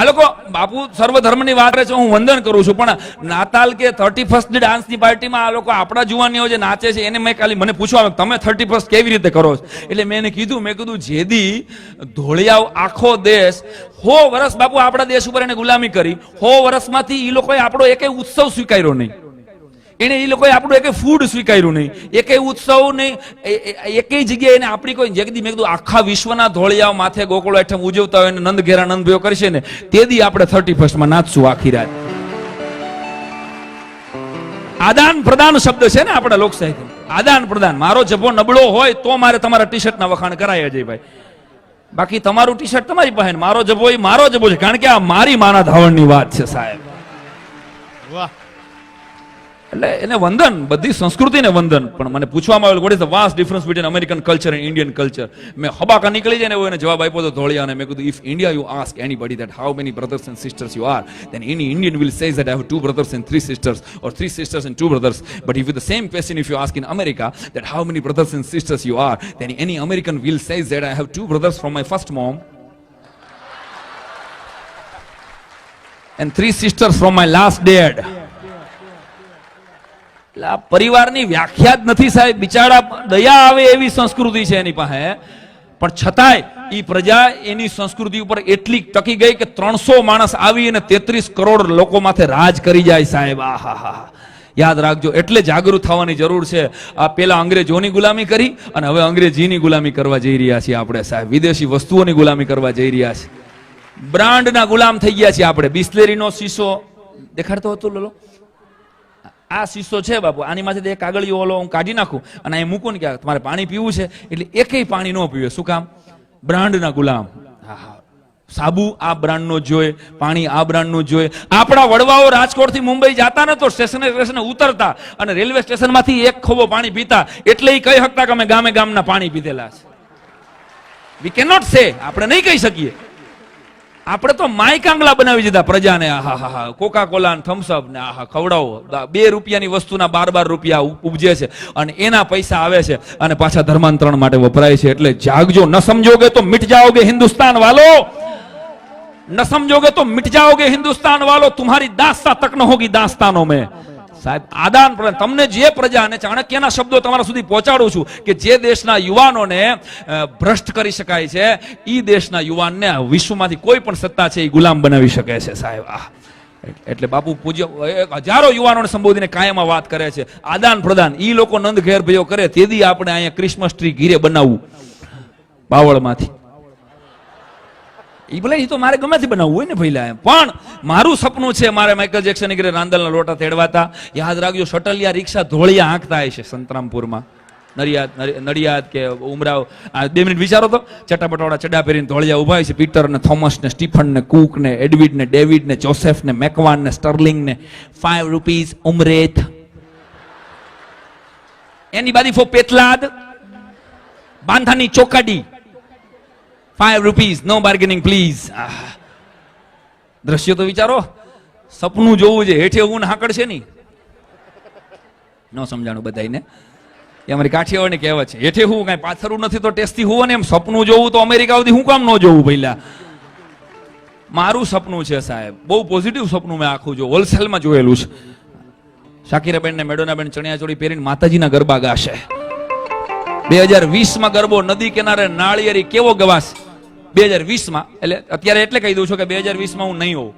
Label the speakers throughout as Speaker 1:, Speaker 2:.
Speaker 1: આ લોકો બાપુ સર્વ ધર્મની વાત કરે છે, હું વંદન કરું છું, પણ નાતાલ કે થર્ટી ફર્સ્ટ ડાન્સની પાર્ટીમાં આ લોકો આપણા જુવાનીઓ જે નાચે છે, એને મેં ખાલી મને પૂછવા તમે થર્ટી ફર્સ્ટ કેવી રીતે કરો છો? એટલે મેં એને કીધું, મેં કીધું, જેદી ધોળિયાઓ આખો દેશ, હો વર્ષ બાપુ આપણા દેશ ઉપર એને ગુલામી કરી, હો વર્ષમાંથી એ લોકોએ આપણો એકે ઉત્સવ સ્વીકાર્યો નહીં. એને એ લોકોએ આપણું એકે ફૂડ સ્વીકાર્યું નહીં એકે ઉત્સવ નહીં, એ- એ- જગ્યાએ એને આપણી કોઈ જગદી મેં કીધું આખા વિશ્વના ધોળિયાઓ માથે ગોકુળ હેઠળ ઉજવતા હોય નંદ ઘેરા નંદ ભયો કરશે ને, તે દી આપણે થર્ટી ફર્સ્ટમાં નાચશું આખી રાત. આદાન પ્રદાન શબ્દ છે ને આપણા લોક સાહિત્ય આદાન પ્રદાન. મારો જભો નબળો હોય તો મારે તમારા ટી શર્ટના વખાણ કરાય અજયભાઈ બાકી તમારું ટી શર્ટ તમારી પાસે મારો જભો એ મારો જભો છે. કારણ કે આ મારી માના ધાવણની વાત છે સાહેબ.
Speaker 2: વાહ.
Speaker 1: એટલે એને વંદન બધી સંસ્કૃતિને વંદન પણ મને પૂછવામાં આવેલું what is the vast difference between American culture and Indian culture મેં હબાકા નીકળી જાય ને એવો એને જવાબ આપ્યો તો ધોળિયાને મેં કીધું if India you ask anybody that how many brothers and sisters you are then any Indian will say that I have two brothers and three sisters or three sisters and two brothers but if with the same question if you ask in America that how many brothers and sisters you are then any American will say that I have two brothers from my first mom and three sisters from my last dad એટલે આ પરિવારની વ્યાખ્યા જ નથી સાહેબ. બિચારા દયા આવે એવી સંસ્કૃતિ છે એની પાસે. પણ છતાંય એ પ્રજા એની સંસ્કૃતિ ઉપર એટલી ટકી ગઈ કે ત્રણસો માણસ આવી અને તેત્રીસ કરોડ લોકો માથે રાજ કરી જાય સાહેબ. આ હા હા યાદ રાખજો, એટલે જાગૃત થવાની જરૂર છે. આ પેલા અંગ્રેજોની ગુલામી કરી અને હવે અંગ્રેજીની ગુલામી કરવા જઈ રહ્યા છીએ આપણે સાહેબ. વિદેશી વસ્તુઓની ગુલામી કરવા જઈ રહ્યા છીએ બ્રાન્ડના ગુલામ થઈ ગયા છીએ આપણે. બિસ્લેરીનો શીશો. દેખાડતો હતો, લોલો? આ શીશો છે બાપુ. આની માંથી એક કાગળિયો ઓલો હું કાઢી નાખું અને અહીં મૂકું ને કે તમારે પાણી પીવું છે. એટલે એકેય પાણી ન પીવે. શું કામ? બ્રાન્ડના ગુલામ. હા. સાબુ આ બ્રાન્ડનો જોઈએ પાણી આ બ્રાન્ડનું જોઈએ આપણા વડવાઓ રાજકોટથી મુંબઈ જતા ને તો સ્ટેશને સ્ટેશને ઉતરતા અને રેલવે સ્ટેશનમાંથી એક ખોબો પાણી પીતા. એટલે એ કહી શકતા કે અમે ગામે ગામના પાણી પીધેલા છે. વી કેનોટ સે આપણે નહીં કહી શકીએ. આપણે તો માય કાંગલા બનાવી દીધા પ્રજાને આહા હા હા કોકા કોલા ને થમ્સઅપ ને આહા ખવડાવો દા- બે રૂપિયાની વસ્તુના બાર બાર રૂપિયા ઉ- ઉપજે છે અને એના પૈસા આવે છે અને પાછા ધર્માંતરણ માટે વપરાય છે એટલે જાગજો ન સમજોગે તો મિટ જાઓગે હિન્દુસ્તાન વાલો न समझोगे तो मिट जाओगे हिंदुस्तान वालों तुम्हारी दास्ता तक न होगी दास्तानों में સાહેબ, આદાન પ્રદાન. તમને જે પ્રજા અને ચાણક્યના શબ્દો તમારા સુધી પહોંચાડું છું કે જે દેશના યુવાનોને ભ્રષ્ટ કરી શકાય છે એ દેશના યુવાનને વિશ્વમાંથી કોઈ પણ સત્તા છે એ ગુલામ બનાવી શકે છે સાહેબ. આ એટલે બાપુ પૂજ્ય હજારો યુવાનોને સંબોધીને કાયમ વાત કરે છે. આદાન પ્રદાન, ઈ લોકો નંદ ઘેર ભયો કરે, તેથી આપણે અહીંયા ક્રિસમસ ટ્રી ઘીરે બનાવવું બાવળમાંથી. ઈ ભલે એ તો મારે ગમેથી બનાવવું હોય ને ભઈલા પણ મારું સપનું છે મારે માઇકલ જેક્સન ઘરે રાંદલના લોટા તેડવાતા. યાદ રાખજો શટલિયા રિક્ષા ધોળિયા આંકતા હશે સંતરામપુરમાં. નડિયાદ નડિયાદ કે ઉમરાવ. આ બે મિનિટ વિચારો તો. ચટાપટવાળા ચડા પહેરીને ધોળિયા ઊભા છે પીટર ને થોમસ ને સ્ટીફન ને કુક ને એડવિડ ને ડેવિડ ને જોસેફ ને મેકવાન ને સ્ટર્લિંગ ને. ફાઈવ રૂપીઝ ઉમરેથ એની બાદી ફો પેતલાદ. બાંધાની ચોકાડી. Five rupees no bargaining please દ્રશ્ય તો વિચારો, સપનું જોવું છે, હેઠે ઊન હાકડ છે નહીં. ન સમજાણું બધાને એ અમારી કાઠિયાવાડની કહેવત છે, હેઠે હું કાંઈ પાથરું નથી તો ટેસ્ટી હોવો ને એમ સપનું જોવું તો અમેરિકા સુધી હું કામ ન જોવું પહેલા મારું સપનું છે સાહેબ, બહુ પોઝિટિવ સપનું મેં આખું જો હોલસેલમાં જોયેલું છે. શાકીરાબેન ને મેડોનાબેન ચણિયા ચોળી પહેરીને માતાજીના ગરબા ગાશે. બે હજાર વીસમાં ગરબો, નદી કિનારે નાળિયેરી કેવો ગવાશ? બે હજાર વીસમાં એટલે અત્યારે એટલે કહી દઉં છું કે બે હજાર વીસમાં હું નહીં હોઉં.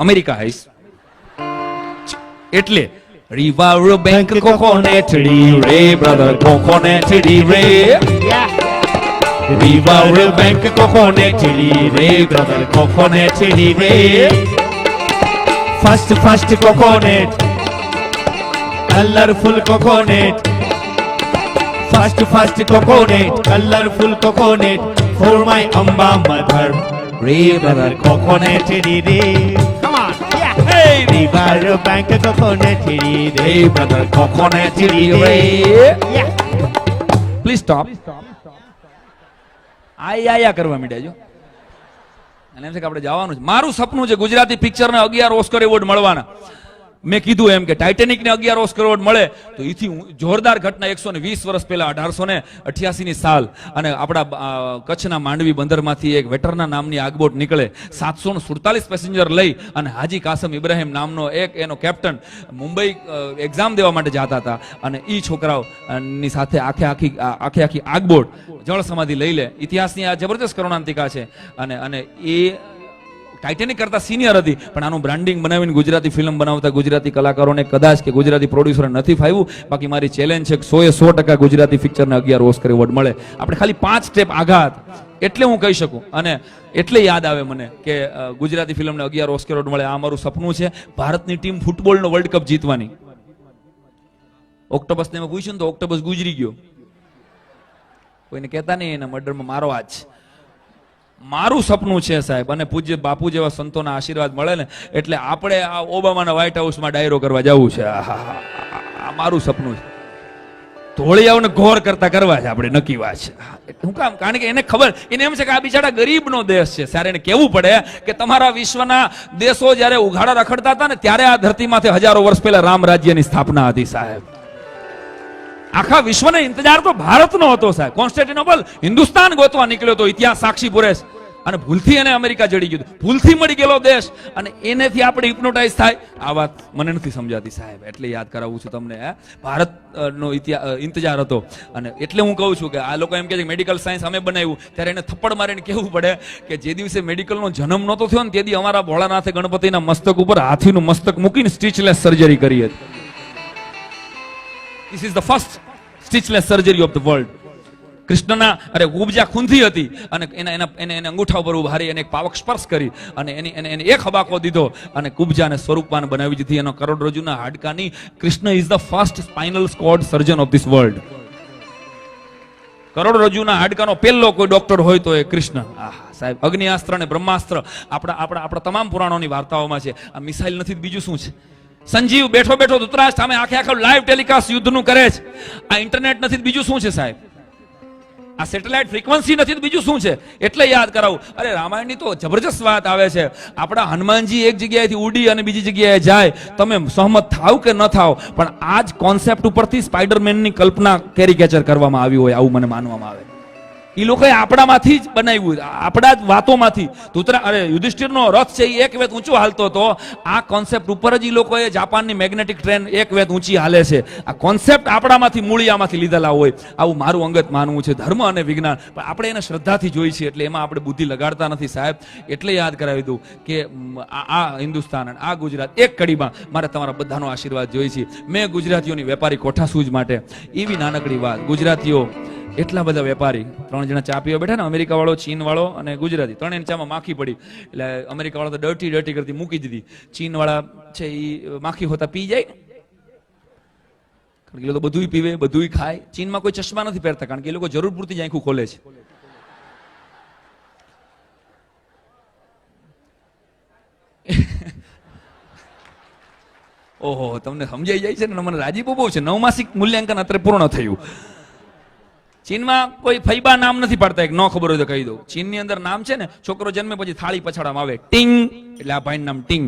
Speaker 1: અમેરિકા આવીશ એટલે રિવર બેંક કોકોનેટડી રે બ્રધર કોકોનેટડી રે. રિવર બેંક કોકોનેટડી રે બ્રધર કોકોનેટડી રે.
Speaker 3: First first coconut, colourful coconut. First first coconut, colourful coconut for my Amba mother.
Speaker 1: Brother
Speaker 3: Coconut, re Come on, yeah. Hey, river bank coconut, re
Speaker 1: રે brother કોકોનેટડી રે
Speaker 3: Yeah.
Speaker 1: Please stop. આયા આયા કરવા માંડ્યા જો અને એમ છે કે આપણે જવાનું છે મારું સપનું છે ગુજરાતી પિક્ચરને અગિયાર ઓસ્કર એવોર્ડ મળવાના મેં કીધું એમ કે ટાઇટેનિક ને અગિયાર કરોડ મળે, તો એથી જોરદાર ઘટના એકસો ને વીસ વર્ષ પહેલા, અઢારસો ને અઠ્યાસી ની સાલ અને આપણા કચ્છના માંડવી બંદરમાંથી એક વેટરના નામની આગબોટ નીકળે. સાતસો સુડતાલીસ પેસેન્જર લઈ અને હાજી કાસમ ઇબ્રાહિમ નામનો એક એનો કેપ્ટન મુંબઈ એક્ઝામ દેવા માટે જતા હતા. અને એ છોકરાઓની સાથે આખે આખી આખે આખી આગબોટ જળ સમાધિ લઈ લે. ઇતિહાસની આ જબરદસ્ત કરુણાંતિકા છે. અને અને એ ટાઇટેનિક કરતા સિનિયર હતી, પણ આનું બ્રાન્ડિંગ બનાવીને ગુજરાતી ફિલ્મ બનાવતા ગુજરાતી કલાકારોને કદાચ કે ગુજરાતી પ્રોડ્યુસર નથી ફાવ્યું. બાકી મારી ચેલેન્જ છે સો એ સો ટકા ગુજરાતી પિક્ચરને અગિયાર ઓસ્કર એવોર્ડ મળે. આપણે ખાલી પાંચ સ્ટેપ આઘાત. એટલે હું કહી શકું. અને એટલે યાદ આવે મને કે ગુજરાતી ફિલ્મને અગિયાર ઓસ્કર એવોર્ડ મળે. આ મારું સપનું છે ભારતની ટીમ ફૂટબોલનો વર્લ્ડ કપ જીતવાની. ઓક્ટોબસને મેં પૂછ્યું ને તો ઓક્ટોબસ ગુજરી ગયો. કોઈને કહેતા નહીં એના મર્ડરમાં મારો આજ મારું સપનું છે સાહેબ, અને પૂજ્ય બાપુ જેવા સંતોના આશીર્વાદ મળે ને, એટલે આપણે આ ઓબામાના વ્હાઇટ હાઉસમાં ડાયરો કરવા જવું છે. આ મારું સપનું છે. ધોળિયાઓને ઘોર કરતા કરવા છે આપણે, નક્કી વાત છે. હું કામ, કારણ કે એને ખબર, એને એમ છે કે આ બિચારા ગરીબનો દેશ છે. સારે એને કહેવું પડે કે તમારા વિશ્વના દેશો જ્યારે ઉઘાડા રખડતા હતા ને, ત્યારે આ ધરતીમાંથી હજારો વર્ષ પહેલા રામ રાજ્યની સ્થાપના હતી સાહેબ. આખા વિશ્વને ઇંતજાર તો ભારતનો હતો સાહેબ. કોન્સ્ટેન્ટિનોપલ હિન્દુસ્તાન ગોતવા નીકળ્યો તો ઇતિહાસ સાક્ષી પૂરે અને ભૂલથી એને અમેરિકા જડી ગયું ભૂલથી મળી ગયેલો દેશ અને એનેથી આપણે ઇપ્નોટાઇઝ થાય. આ વાત મને નથી સમજાતી સાહેબ. એટલે યાદ કરાવું છું તમને હે. ભારત અ, નો ઇતિહાસ ઇંતજાર હતો. અને એટલે હું કહું છું કે આ લોકો એમ છે મેડિકલ સાયન્સ અમે બનાવ્યું. ત્યારે એને થપ્પડ મારીને કહેવું પડે કે જે દિવસે મેડિકલનો જન્મ નહોતો થયો ને તે દી અમારા ભોળાનાથે ગણપતિના મસ્તક ઉપર હાથીનું મસ્તક મૂકીને સ્ટીચલેસ સર્જરી કરી હતી. This is the first stitchless surgery of the world કૃષ્ણના અરે ઉપજા ખૂંધી હતી અને એના એના એને એને અંગૂઠા ઉપર ઉભારી એને એક પાવક સ્પર્શ કરી અને એની એને એને એક હબાકો દીધો અને કુબજાને સ્વરૂપવાન બનાવી દીધી. એનો કરોડરજ્જુના હાડકાની Krishna is the first spinal squad surgeon of this world કરોડરજ્જુના હાડકાનો પહેલો કોઈ ડોક્ટર હોય તો એ કૃષ્ણ. આહા, સાહેબ અગ્નિઅસ્ત્ર અને બ્રહ્માસ્ત્ર આપણા આપણા આપણા તમામ પુરાણોની વાર્તાઓમાં છે. આ મિસાઇલ નથી બીજું શું છે? સંજીવ બેઠો બેઠો ધૃતરાજ સામે આખે આખો લાઈવ ટેલિકાસ્ટ યુદ્ધનું કરે છે. આ ઇન્ટરનેટ નથી બીજું શું છે સાહેબ? આ સેટેલાઇટ ફ્રીક્વન્સી નથી બીજું શું છે? એટલે યાદ કરાવું. અરે રામાયણની તો જબરજસ્ત વાત આવે છે. આપણા હનુમાનજી એક જગ્યાએથી ઉડી અને બીજી જગ્યાએ જાય. તમે સહમત થાવ કે ન થાવ, પણ આ જ કોન્સેપ્ટ ઉપરથી સ્પાઈડરમેનની કલ્પના કેરિકેચર કરવામાં આવી હોય, આવું મને માનવામાં આવે. એ લોકોએ આપણામાંથી જ બનાવ્યું. આપણા જ વાતોમાંથી. ધૂતરા અરે, યુધિષ્ઠિરનો રથ છે એ એક વેત ઊંચો હાલતો હતો. આ કોન્સેપ્ટ ઉપર જ એ લોકોએ જાપાનની મેગ્નેટિક ટ્રેન એક વેત ઊંચી હાલે છે. આ કોન્સેપ્ટ આપણામાંથી મૂળિયામાંથી લીધેલા હોય. આવું મારું અંગત માનવું છે. ધર્મ અને વિજ્ઞાન. પણ આપણે એને શ્રદ્ધાથી જોઈ છીએ એટલે એમાં આપણે બુદ્ધિ લગાડતા નથી સાહેબ. એટલે યાદ કરાવી દઉં કે આ હિન્દુસ્તાન આ ગુજરાત એક કડીમાં મારે તમારા બધાનો આશીર્વાદ જોઈ છે. મેં ગુજરાતીઓની વેપારી કોઠાસૂજ માટે. એવી નાનકડી વાત. ગુજરાતીઓ એટલા બધા વેપારી, ત્રણ જણા ચા પીવા બેઠા ને અમેરિકા વાળો ચીન વાળો અને ગુજરાતી. ત્રણેય ચામાં માખી પડી. એટલે અમેરિકા વાળો તો ડર્ટી ડર્ટી કરતી મૂકી દીધી. ચીન વાળા છે એ માખી હોતા પી જાય. કારણ કે એ લોકો બધુંય પીવે બધું ખાય. ચીનમાં કોઈ ચશ્મા નથી પહેરતા, કારણ કે એ લોકો જરૂર પૂરતી જ આંખું ખોલે છે. ઓહો, તમને સમજાઈ જાય છે ને? મને રાજીપો બહુ છે. નવમાસિક મૂલ્યાંકન અત્યારે પૂર્ણ થયું. ચીનમાં કોઈ ફૈબા નામ નથી પાડતા, એક ન ખબર હોય તો કહી દઉં. ચીનની અંદર નામ છે ને, છોકરો જન્મે પછી થાળી પછાડવામાં આવે. ટિંગ, એટલે આ ભાઈ નામ ટિંગ.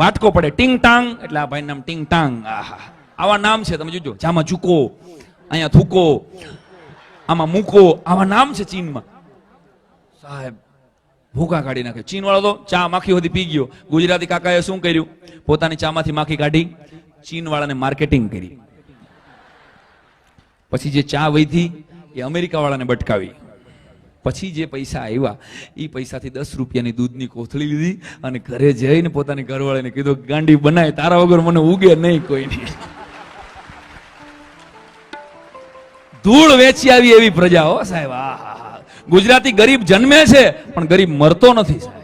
Speaker 1: વાટકો પડે, ટિંગ ટાંગ, એટલે આ ભાઈ નામ ટિંગ ટાંગ. આવા નામ છે, તમે જોજો. જામાં ચૂકો અહીંયા થૂકો, આમાં મૂકો, આવા નામ છે ચીનમાં. સાહેબ ભૂકા કાઢી નાખે. ચીન વાળો તો ચા માખી સુધી પી ગયો. ગુજરાતી કાકાએ શું કર્યું? પોતાની ચામાંથી માખી કાઢી ચીન વાળાને માર્કેટિંગ કરી. પછી જે ચા વધી, એ અમેરિકા વાળાને બટકાવી. પછી જે પૈસા આવ્યા એ પૈસાથી દસ રૂપિયાની દૂધની કોથળી લીધી અને ઘરે જઈને પોતાની ઘરવાળાને કીધું, ગાંડી બનાય, તારા વગર મને ઉગે નહીં કોઈ ધૂળ વેચી આવી એવી પ્રજા હો સાહેબ, આ ગુજરાતી ગરીબ જન્મે છે, પણ ગરીબ મરતો નથી સાહેબ.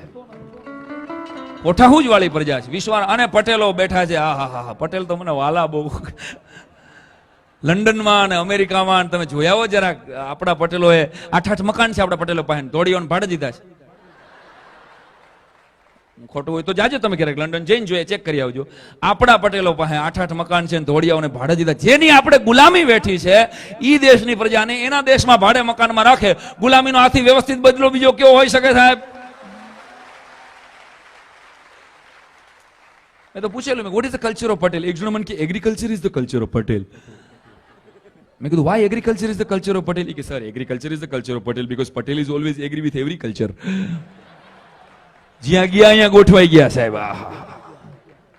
Speaker 1: કોઠાહુજ વાળી પ્રજા છે વિશ્વ અને પટેલો બેઠા છે, આ હા હા પટેલ તો મને વાલા બહુ લંડનમાં અને અમેરિકામાં તમે જોયા હો જરાક, આપણા પટેલોએ આઠ આઠ મકાન છે આપણા પટેલો પાસે, દોડીઓને ભાડે દીધા છે. ખોટું હોય તો જાજો તમે ક્યારેક લંડન જઈને જોઈએ, ચેક કરી આવજો. આપણા પટેલો પાસે આઠ આઠ મકાન છે ધોળિયાઓને ભાડે દીધા. જેની આપણે ગુલામી વેઠી છે, ઈ દેશની પ્રજાને એના દેશમાં ભાડે મકાનમાં રાખે. ગુલામીનો આથી વ્યવસ્થિત બદલો બીજો કેવો હોઈ શકે સાહેબ? મેં તો પૂછેલું, મેં what is the culture of Patel એક જણો મને કે agriculture is the culture of Patel મેં કીધું why agriculture is the culture of Patel કે sir agriculture is the culture of Patel because Patel is always agree with every culture જ્યાં ગયા, અહીંયા ગોઠવાઈ ગયા, સાહેબ.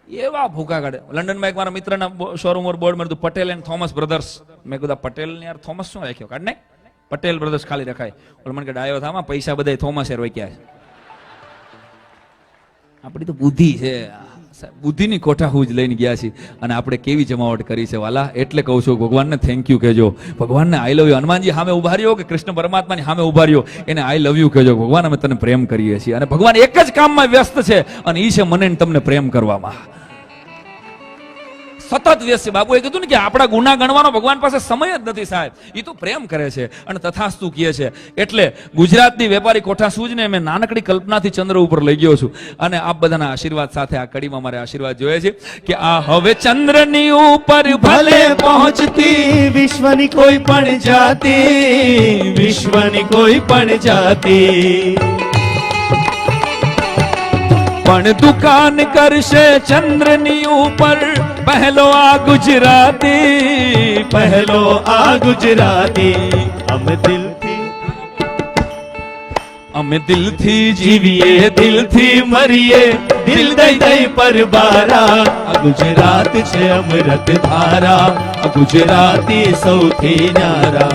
Speaker 1: એવા ભૂકા કાઢે. લંડનમાં એક મારા મિત્રના શોરૂમ પર બોર્ડ મળ્યું પટેલ એન્ડ થોમસ બ્રધર્સ મેં કીધું પટેલ ને યાર થોમસ શું રાખ્યો? કાઢ ને. પટેલ બ્રધર્સ ખાલી રખાય. ઓલ મને કે, ડાયો થામાં, પૈસા બધા થોમસ એર વૈક્યા છે. આપણી તો બુદ્ધિ છે. બુદ્ધિની કોઠાહું જ લઈને ગયા છીએ અને આપણે કેવી જમાવટ કરી છે વાલા? એટલે કહું છું, ભગવાનને થેન્ક યુ કહેજો. ભગવાનને આઈ લવ યુ હનુમાનજી સામે ઊભા રહ્યો કે કૃષ્ણ પરમાત્માની સામે ઊભા રહ્યો? એને આઈ લવ યુ કહેજો. ભગવાન, અમે તને પ્રેમ કરીએ છીએ. અને ભગવાન એક જ કામમાં વ્યસ્ત છે અને એ છે મને તમને પ્રેમ કરવામાં. સતત વ્યસ્ત છે બાબુએ કીધું ને કે આપણા ગુના ગણવાનો ભગવાન પાસે સમય જ નથી સાહેબ. એ તો પ્રેમ કરે છે અને તથાસ્તુ કહે છે. એટલે ગુજરાતની વેપારી કોઠા સૂજને મેં નાનકડી કલ્પનાથી ચંદ્ર ઉપર લઈ ગયો છું. અને આપ બધાના આશીર્વાદ સાથે આ કડીમાં મારે આશીર્વાદ જોઈએ છે કે આ હવે ચંદ્રની ઉપર ભલે
Speaker 3: પહોંચતી વિશ્વની કોઈ પણ જાતિ, વિશ્વની કોઈ પણ જાતિ.
Speaker 1: પણ દુકાન કરશે ચંદ્રની ઉપર પહેલો આ ગુજરાતી
Speaker 3: પહેલો આ ગુજરાતી અમે દિલથી
Speaker 1: અમે દિલથી
Speaker 3: જીવીએ દિલથી મરીએ દિલ દઈ દઈ પર બારા આ ગુજરાત છે અમૃત ધારા આ ગુજરાતી સૌથી ન્યારા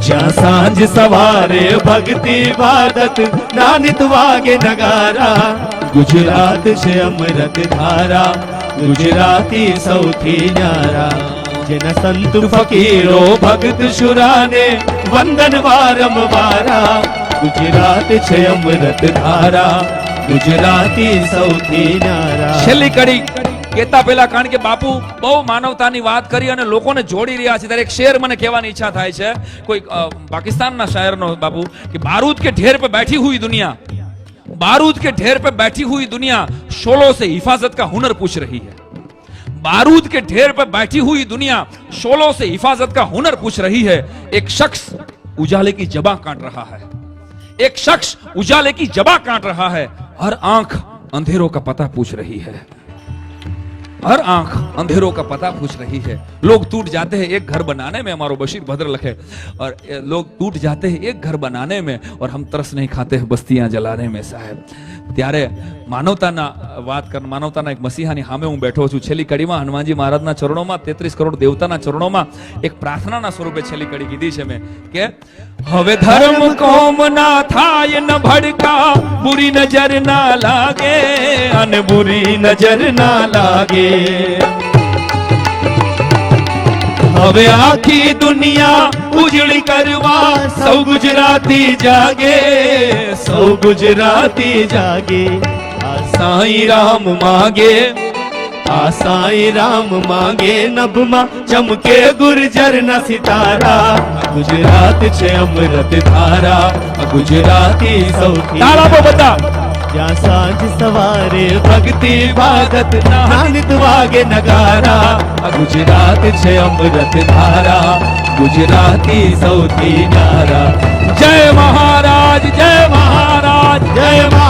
Speaker 3: જ્યાં સાંજ સવારે ભક્તિ વાદત નાનિત વાગે નગારા ગુજરાત છે અમૃત ધારા ગુજરાતી સૌથી ન્યારા. જેના સંત ફકીરો ભગત શુરાને વંદન વારંવારા. ગુજરાત છે અમૃત ધારા. ગુજરાતી સૌથી નારા
Speaker 1: છેલ્લી કડી કેતા પેલા કારણ કે બાપુ બહુ માનવતાની વાત કરી અને લોકોને જોડી રહ્યા છે. ત્યારે એક શેર મને કહેવાની ઈચ્છા થાય છે. કોઈ પાકિસ્તાનના શહેરનો બાપુ કે બારૂદ કે ઢેર પર બેઠી હુઈ દુનિયા. बारूद के ढेर पर बैठी हुई दुनिया शोलों से हिफाजत का हुनर पूछ रही है। बारूद के ढेर पर बैठी हुई दुनिया शोलों से हिफाजत का हुनर पूछ रही है। एक शख्स उजाले की जबा काट रहा है। एक शख्स उजाले की जबा काट रहा है हर आँख अंधेरों का पता पूछ रही है। हर आँख अंधेरों का पता पूछ रही है। लोग टूट जाते हैं एक घर बनाने में, हमारो बशीर भद्र लखे। और लोग टूट जाते हैं एक घर बनाने में और हम तरस नहीं खाते हैं बस्तियाँ जलाने में साહેબ ત્યારે માનવતાના વાત કર, માનવતાના એક મસીહાની સામે હું બેઠો છું. છેલ્લી કડીમાં હનુમાનજી મહારાજના ચરણોમાં, તેત્રીસ કરોડ દેવતાના ચરણોમાં એક પ્રાર્થનાના સ્વરૂપે છેલ્લી કડી કીધી છે મેં કે, હવે ધર્મ કોમ ના થાય ન ભડકા, બુરી નજર ના લાગે, અને બુરી નજર ના લાગે.
Speaker 3: હવે આખી દુનિયા ઉજળી કરવા સૌ ગુજરાતી જાગે, સૌ ગુજરાતી જાગે. આ સાંઈ રામ માગે, આ સાંઈ રામ માગે, નભમાં ચમકે ગુર્જર ના સિતારા ગુજરાત છે અમૃત ધારા ગુજરાતી સૌથી
Speaker 1: બધા.
Speaker 3: જ્યાં સાંજ સવારે ભક્તિ ભાગત નાનિત વાગે નગારા. ગુજરાત છે અમૃત ધારા. ગુજરાતી સૌથી નારા.
Speaker 1: જય મહારાજ જય મહારાજ,
Speaker 3: જય મહા